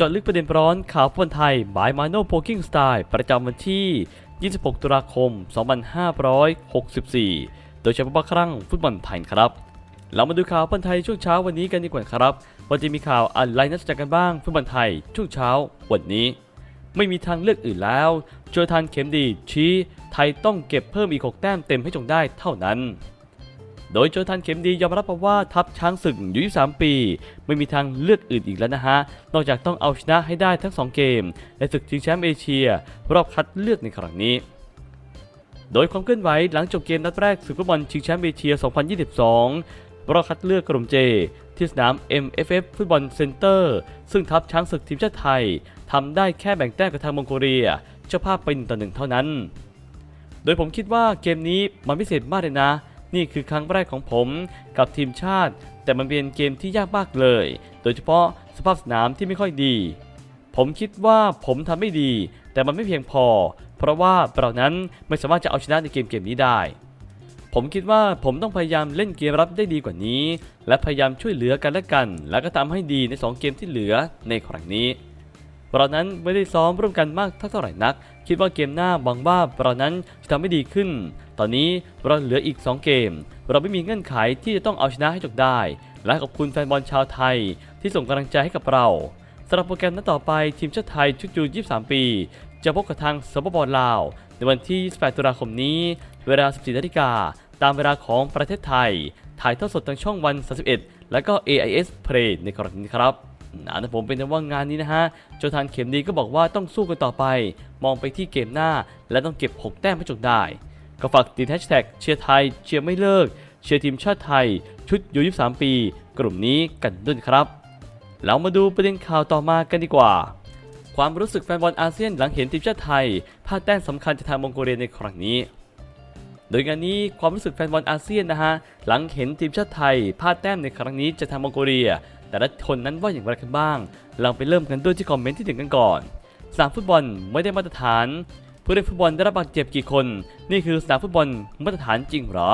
จาะลึกประเด็นร้อนข่าวฟุตบอลไทยบายมาโนโพกิ้งสไตล์ประจำวันที่ 26 ตุลาคม 2564 โดยเฉพาะครั้งฟุตบอลไทยครับ เรามาดูข่าวฟุตบอลไทยช่วงเช้าวันนี้กันดีกว่าครับ ว่าจะมีข่าวอะไรน่าสนใจกันบ้างฟุตบอลไทยช่วงเช้าวันนี้ ไม่มีทางเลือกอื่นแล้วโจทานเข็มดีชี้ไทยต้องเก็บเพิ่มอีก 6 แต้มเต็มให้จงได้เท่านั้น โดยโจทันเข็มดียอมรับว่าทัพช้างศึกอยู่23 ปี ไม่มีทางเลือกอื่นอีกแล้วนะฮะ นอกจากต้องเอาชนะให้ได้ทั้ง 2 เกม ในศึกชิงแชมป์เอเชีย รอบคัดเลือกในครั้งนี้โดยความเคลื่อนไหวหลังจบเกมนัดแรกศึกฟุตบอลชิงแชมป์เอเชีย 2022 รอบคัดเลือกกลุ่มเจ ที่สนาม MFF ฟุตบอลเซ็นเตอร์ ซึ่งทัพช้างศึกทีมชาติไทยทำได้แค่แบ่งแต้มกับทางมองโกเลีย เจ้าภาพเป็นต่อหนึ่งเท่านั้น โดยผมคิดว่าเกมนี้มันพิเศษมากเลยนะ นี่คือครั้งแรกของผมกับทีมชาติ แต่มันเป็นเกมที่ยากมากเลย โดยเฉพาะสภาพสนามที่ไม่ค่อยดี ผมคิดว่าผมทำไม่ดี แต่มันไม่เพียงพอ เพราะว่าเรานั้นไม่สามารถจะเอาชนะในเกมเกมนี้ได้ผมคิดว่าผมต้องพยายามเล่นเกมรับได้ดีกว่านี้ และพยายามช่วยเหลือกันและกัน แล้วก็ทำให้ดีใน 2 เกมที่เหลือในครั้งนี้ เรานั้นไม่ได้ซ้อมร่วมกันมากเท่าไหร่นัก คิดว่าเกมหน้าบังว่าเรานั้นจะทำให้ดีขึ้น ตอนนี้เราเหลืออีก 2 เกม เราไม่มีเงื่อนไขที่จะต้องเอาชนะให้จบได้ และขอบคุณแฟนบอลชาวไทย ที่ส่งกำลังใจให้กับเราสำหรับโปรแกรมนัดต่อไปทีมชาติไทยชุดยู23 ปี จะพบกับทางสปปลาว ในวันที่ 28 ตุลาคมนี้ เวลา 14นาฬิกาตามเวลาของประเทศไทย ถ่ายทอดสดทางช่องวัน 31 และก็ AIS Play ในกรณีนี้ครับ นะนะผมเป็นแต่ว่างานนี้นะฮะโจทานเข็มดีก็บอกว่าต้องสู้กันต่อไป มองไปที่เกมหน้า และต้องเก็บ 6 แต้มให้จงได้ ก็ฝากติดแฮชแท็กเชียร์ไทยเชียร์ไม่เลิก เชียร์ทีมชาติไทย ชุดยู23ปี กลุ่มนี้กันด้วยครับ เรามาดูประเด็นข่าวต่อมากันดีกว่า ความรู้สึกแฟนบอลอาเซียนหลังเห็นทีมชาติไทยพลาดแต้มสำคัญจากทางมองโกเลียในครั้งนี้โดยงานนี้ความรู้สึกแฟนบอลอาเซียนนะฮะ หลังเห็นทีมชาติไทยพลาดแต้มในครั้งนี้จากทางมองโกเลีย แต่ละคนนั้นว่าอย่างไรกันบ้าง เราไปเริ่มกันด้วยที่คอมเมนต์ที่หนึ่งกันก่อนสนามฟุตบอลไม่ได้มาตรฐาน ผู้เล่นฟุตบอลได้รับบาดเจ็บกี่คน นี่คือสนามฟุตบอลมาตรฐานจริงหรอ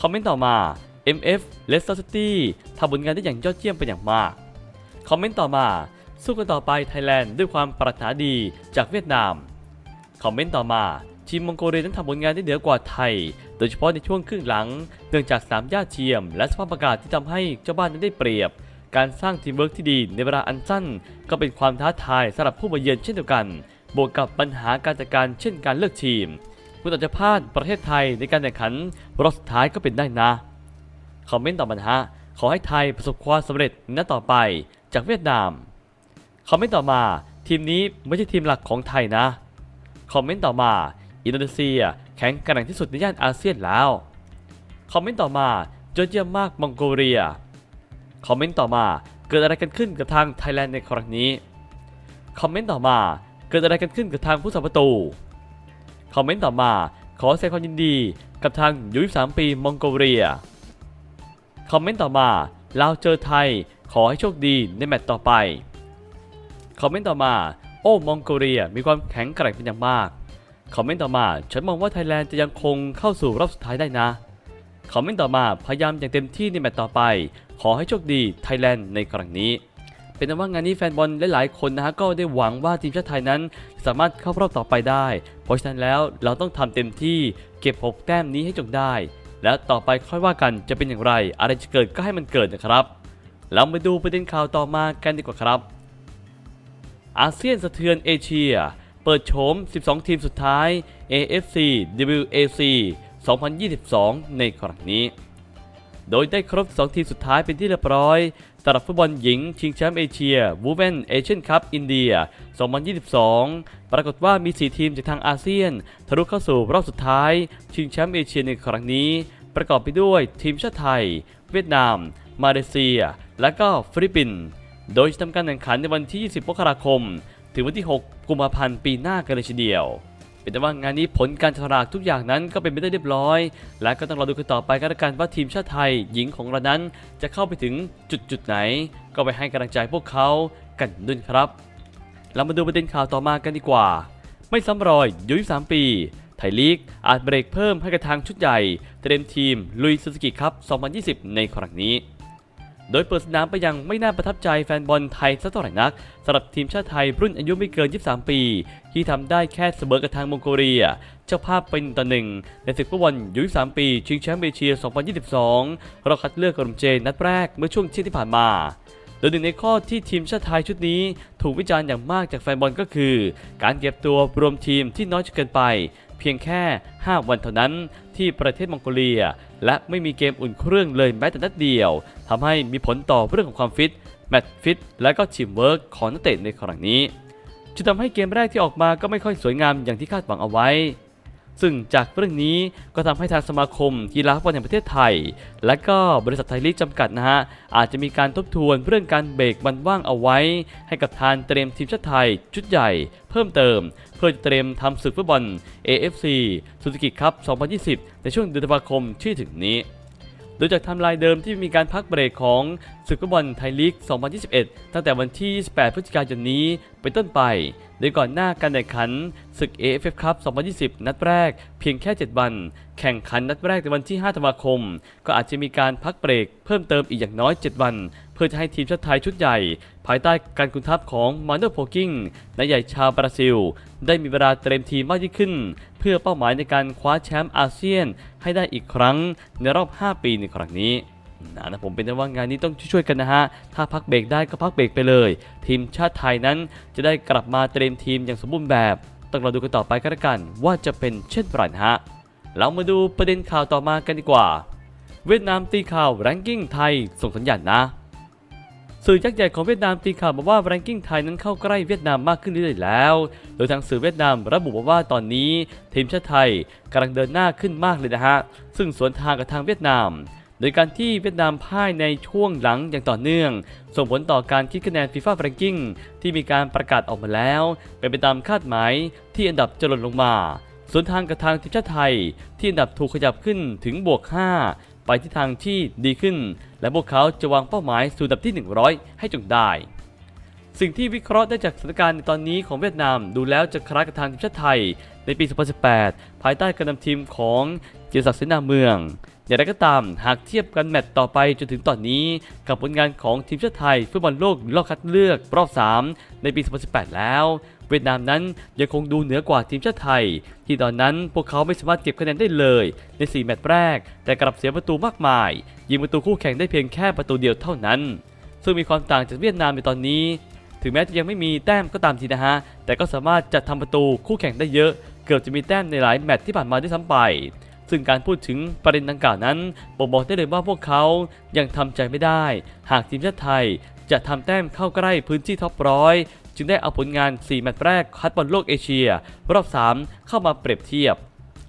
คอมเมนต์ต่อมา MF Leicester City ทำผลงานได้อย่างยอดเยี่ยมเป็นอย่างมาก คอมเมนต์ต่อมา สู้กันต่อไปไทยแลนด์ด้วยความปรารถนาดีจากเวียดนาม คอมเมนต์ต่อมา ทีมมองโกเลียนั้นทำผลงานได้เหนือกว่าไทย โดยเฉพาะในช่วงครึ่งหลัง เนื่องจากสนามหญ้าเทียม และสภาพอากาศที่ทำให้เจ้าบ้านนั้นได้เปรียบ การสร้างทีมเวิร์กที่ดีในเวลาอันสั้น ก็เป็นความท้าทายสำหรับผู้มาเยือนเช่นเดียวกัน บวกกับปัญหาการจัดการเช่นการเลือกทีมผู้ตัดจะพลาดประเทศไทยในการแข่งขันรอบสุดท้ายก็เป็นได้นะคอมเมนต์ต่อมานฮะขอให้ไทยประสบความสำเร็จในนัดต่อไปจากเวียดนามคอมเมนต์ต่อมาทีมนี้ไม่ใช่ทีมหลักของไทยนะ คอมเมนต์ต่อมา อินโดนีเซีย แข็งแกร่งที่สุดในย่านอาเซียนแล้ว คอมเมนต์ต่อมายอดเยี่ยมากมองโกเลีย คอมเมนต์ต่อมาเกิดอะไรกันขึ้นกับทางไทยแลนด์ในครั้งนี้ คอมเมนต์ต่อมาเกิดอะไรกันขึ้นกับทางผู้สัประตู คอมเมนต์ต่อมาขอแสดงความยินดีกับทางยู23ปีมองโกเลีย คอมเมนต์ต่อมาลาวเจอไทยขอให้โชคดีในแมตต์ต่อไป คอมเมนต์ต่อมา โอ้มองโกเลียมีความแข็งแกร่งเป็นอย่างมาก คอมเมนต์ต่อมาฉันมองว่าไทยแลนด์จะยังคงเข้าสู่รอบสุดท้ายได้นะคอมเมนต์ต่อมาพยายามอย่างเต็มที่ในแมตต์ต่อไป ขอให้โชคดีไทยแลนด์ในครั้งนี้ เป็นนว่างานนี้แฟนบอลหลายๆคนนะฮะก็ได้หวังว่าทีมชาติไทยนั้นสามารถเข้ารอบต่อไปได้ เพราะฉะนั้นแล้วเราต้องทำเต็มที่เก็บ 6 แต้มนี้ให้จงได้ แล้วต่อไปค่อยว่ากันจะเป็นอย่างไร อะไรจะเกิดก็ให้มันเกิดนะครับ เรามาดูประเด็นข่าวต่อมากันดีกว่าครับ อาเซียนสะเทือนเอเชีย เปิดโฉม 12 ทีมสุดท้าย AFC WAC 2022 ในครั้งนี้ โดยได้ครบ 2 ทีมสุดท้ายเป็นที่เรียบร้อยสำหรับฟุตบอลหญิง ชิงแชมป์เอเชีย Women Asian Cup อินเดีย 2022 ปรากฏว่ามี 4 ทีมจากทางอาเซียน ทะลุเข้าสู่รอบสุดท้าย ชิงแชมป์เอเชียในครั้งนี้ ประกอบไปด้วยทีมชาติไทย เวียดนาม มาเลเซีย และก็ฟิลิปปินส์ โดยจะทำการแข่งขันในวันที่ 20 มกราคม ถึงวันที่ 6 กุมภาพันธ์ปีหน้ากันเลยทีเดียว เป็นแต่ว่างานนี้ผลการจัดฉลากทุกอย่างนั้นก็เป็นไปได้เรียบร้อย และก็ต้องรอดูกันต่อไปกันละกันว่าทีมชาติไทยหญิงของเรานั้นจะเข้าไปถึงจุดจุดๆไหน ก็ไปให้กำลังใจพวกเขากันด้วยครับ เรามาดูประเด็นข่าวต่อมากันดีกว่า ไม่ซ้ำรอยยุย3ปีไทยลีกอาจเบรกเพิ่มให้กับทางชุดใหญ่ เตรียมทีมลุยซูซูกิครับ2020 ในครั้งนี้ โดยเปิดสนามไปยังไม่น่าประทับใจแฟนบอลไทยสักเท่าไหร่นักสำหรับทีมชาติไทยรุ่นอายุไม่เกิน 23 ปี ที่ทำได้แค่เสมอกับทางมองโกเลีย เจ้าภาพเป็นต่อหนึ่งในศึกฟุตบอลยู23 ปี ชิงแชมป์เอเชีย 2022 เรอบคัดเลือกกลุ่มเจนัดแรกเมื่อช่วงเที่ยงที่ผ่านมาโดยหนึ่งในข้อที่ทีมชาติไทยชุดนี้ ถูกวิจารณ์อย่างมากจากแฟนบอลก็คือ การเก็บตัวรวมทีมที่น้อยจนเกินไป เพียงแค่ 5 วันเท่านั้นที่ประเทศมองโกเลีย และไม่มีเกมอุ่นเครื่องเลยแม้แต่นัดเดียวทำให้มีผลต่อเรื่องของความฟิตแมตช์ฟิตและก็ทีมเวิร์กของนักเตะในครั้งนี้จึงทำให้เกมแรกที่ออกมาก็ไม่ค่อยสวยงามอย่างที่คาดหวังเอาไว้ ซึ่งจากเรื่องนี้ก็ทำให้ทางสมาคมกีฬาฟุตบอลแห่งประเทศไทย และก็บริษัทไทยลีกจำกัดนะฮะอาจจะมีการทบทวนเรื่องการเบรกวันว่างเอาไว้ ให้กับทางเตรียมทีมชาติไทย ชุดใหญ่เพิ่มเติม เพื่อจะเตรียมทำศึกฟุตบอล AFC ซูซูกิคัพ 2020 ในช่วงเดือนธันวาคมที่ถึงนี้โดยจากไทม์ไลน์เดิมที่มีการพักเบรกของศึกฟุตบอลไทยลีก 2021 ตั้งแต่วันที่ 28 พฤศจิกายนนี้ เป็นต้นไป โดยก่อนหน้าการแข่งขันศึก AFF Cup 2020 นัดแรกเพียงแค่ 7 วัน แข่งขันนัดแรกในวันที่ 5 ธันวาคม ก็อาจจะมีการพักเบรกเพิ่มเติมอีกอย่างน้อย 7 วัน เพื่อจะให้ทีมชาติไทยชุดใหญ่ ภายใต้การคุมทัพของมาโนโพกิงนายใหญ่ชาวบราซิล ได้มีเวลาเตรียมทีมมากยิ่งขึ้น เพื่อเป้าหมายในการคว้าแชมป์อาเซียนให้ได้อีกครั้งในรอบ 5 ปีในครั้งนี้ นะผมเป็นว่างานนี้ต้องช่วยกันนะฮะ ถ้าพักเบรกได้ก็พักเบรกไปเลย ทีมชาติไทยนั้นจะได้กลับมาเตรียมทีมอย่างสมบูรณ์แบบ ต้องรอดูกันต่อไปก็แล้วกัน ว่าจะเป็นเช่นไรนะฮะ เรามาดูประเด็นข่าวต่อมากันดีกว่า เวียดนามตีข่าวแรงกิ้งไทยส่งสัญญาณนะสื่อยักษ์ใหญ่ของเวียดนามตีข่าวมาว่าแรงกิ้งไทยนั้นเข้าใกล้เวียดนามมากขึ้นเรื่อยๆแล้ว โดยทางสื่อเวียดนามระบุมาว่าตอนนี้ ทีมชาติไทยกำลังเดินหน้าขึ้นมากเลยนะฮะ ซึ่งสวนทางกับทางเวียดนาม โดยการที่เวียดนามพ่ายในช่วงหลังอย่างต่อเนื่อง ส่งผลต่อการคิดคะแนนฟีฟ่าแรงกิ้งที่มีการประกาศออกมาแล้ว เป็นไปตามคาดหมายที่อันดับจะล่นลงมาส่วนทางกับทางทีมชาติไทย ที่อันดับถูกขยับขึ้นถึงบวก 5 ไปที่ทางที่ดีขึ้น และพวกเขาจะวางเป้าหมายสู่อันดับที่ 100 ให้จงได้สิ่งที่วิเคราะห์ได้จากสถานการณ์ในตอนนี้ของเวียดนามดูแล้วจะคล้ายกับทางทีมชาติไทย ในปี 2018 ภายใต้การนำทีมของเกียรติศักดิ์เสนาเมือง อย่างไรก็ตามหากเทียบกันแมตต์ต่อไปจนถึงตอนนี้ กับผลงานของทีมชาติไทยฟุตบอลโลกรอบคัดเลือกรอบ 3 ในปี 2018 แล้วเวียดนามนั้นยังคงดูเหนือกว่าทีมชาติไทย ที่ตอนนั้นพวกเขาไม่สามารถเก็บคะแนนได้เลย ใน 4 แมตช์แรก แต่กลับเสียประตูมากมาย ยิงประตูคู่แข่งได้เพียงแค่ประตูเดียวเท่านั้น ซึ่งมีความต่างจากเวียดนามในตอนนี้ ถึงแม้จะยังไม่มีแต้มก็ตามทีนะฮะแต่ก็สามารถจัดทำประตูคู่แข่งได้เยอะ เกือบจะมีแต้มในหลายแมตช์ที่ผ่านมาได้ซ้ำไป ซึ่งการพูดถึงประเด็นดังกล่าวนั้นบ่งบอกได้เลยว่าพวกเขายังทำใจไม่ได้ หากทีมชาติไทยจะทำแต้มเข้าใกล้พื้นที่ท็อปร้อยจึงได้เอาผลงาน 4 แมตช์แรกคัดบอลโลกเอเชีย รอบ 3 เข้ามาเปรียบเทียบ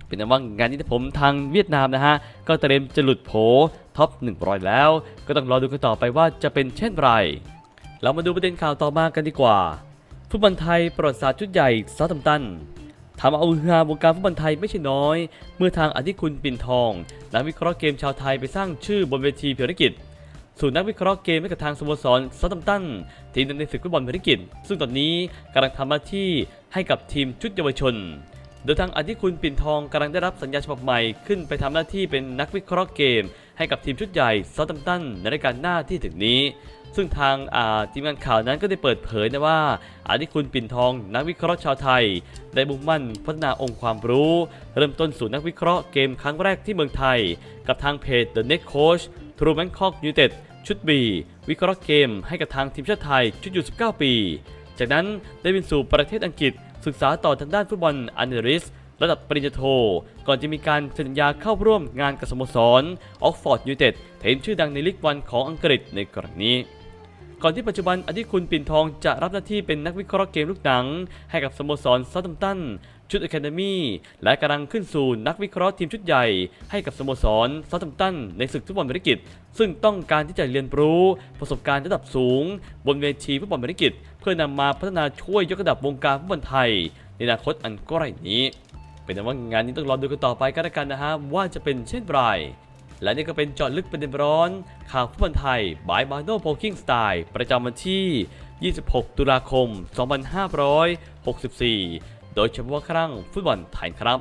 เป็นอันว่างานนี้ผมทางเวียดนามนะฮะ ก็เตรียมจะหลุดโผท็อป 100 แล้ว ก็ต้องรอดูกันต่อไปว่าจะเป็นเช่นไร เรามาดูประเด็นข่าวต่อมากันดีกว่าฟุตบอลไทยประวัติศาสตร์ชุดใหญ่ซาตัมตัน ทำเอาฮือฮาวงการฟุตบอลไทยไม่ใช่น้อย เมื่อทางอธิคุณปิ่นทอง นักวิเคราะห์เกมชาวไทยไปสร้างชื่อบนเวทีภารกิจส่วนนักวิเคราะห์เกมให้กับทางสโมสรซาตัมตันทีมในศึกฟุตบอลภารกิจ ซึ่งตอนนี้กำลังทำหน้าที่ให้กับทีมชุดเยาวชน โดยทางอธิคุณปิ่นทองกำลังได้รับสัญญาฉบับใหม่ขึ้นไปทำหน้าที่เป็นนักวิเคราะห์เกม ให้กับทีมชุดใหญ่ซาตัมตันในรายการหน้าที่ถึงนี้ ซึ่งทางทีมงานข่าวนั้นก็ได้เปิดเผยนะว่าอธิคุณปิ่นทอง นักวิเคราะห์ชาวไทย ได้มุ่งมั่นพัฒนาองค์ความรู้ เริ่มต้นสู่นักวิเคราะห์เกมครั้งแรกที่เมืองไทย กับทางเพจ The Next Coach True Bangkok United ชุด B วิเคราะห์เกมให้กับทางทีมชาติไทยชุดอยู่ 19 ปี จากนั้นได้บินสู่ประเทศอังกฤษ ศึกษาต่อทางด้านฟุตบอลอันเดริสระดับปริญญาโท ก่อนจะมีการเซ็นสัญญาเข้าร่วมงานกับสโมสรออกฟอร์ดยูไนเต็ดทีมชื่อดังในลีกวันของอังกฤษในกรณีนี้ ก่อนที่ปัจจุบันอธิคุณปิ่นทองจะรับหน้าที่เป็นนักวิเคราะห์เกมลูกหนัง ให้กับสโมสรซาตัมตันชุดอะคาเดมี่และกำลังขึ้นสู่นักวิเคราะห์ทีมชุดใหญ่ ให้กับสโมสรซาตัมตันในศึกฟุตบอลบริกิจซึ่งต้องการที่จะเรียนรู้ประสบการณ์ระดับสูง บนเวทีฟุตบอลบริกิจเพื่อนำมาพัฒนาช่วยยกระดับวงการฟุตบอลไทย ในอนาคตอันใกล้นี้ เป็นแต่ว่างานนี้ต้องรอดูกันต่อไปกันล้วกันนะฮะว่าจะเป็นเช่นไร และนี่ก็เป็นจอดลึกประเด็นร้อน ข่าวฟุตบอลไทยบายบาโนโพคิงสไตล์ประจำวันที่ 26 ตุลาคม 2564 โดยเฉพาะครั้งฟุตบอลไทยครับ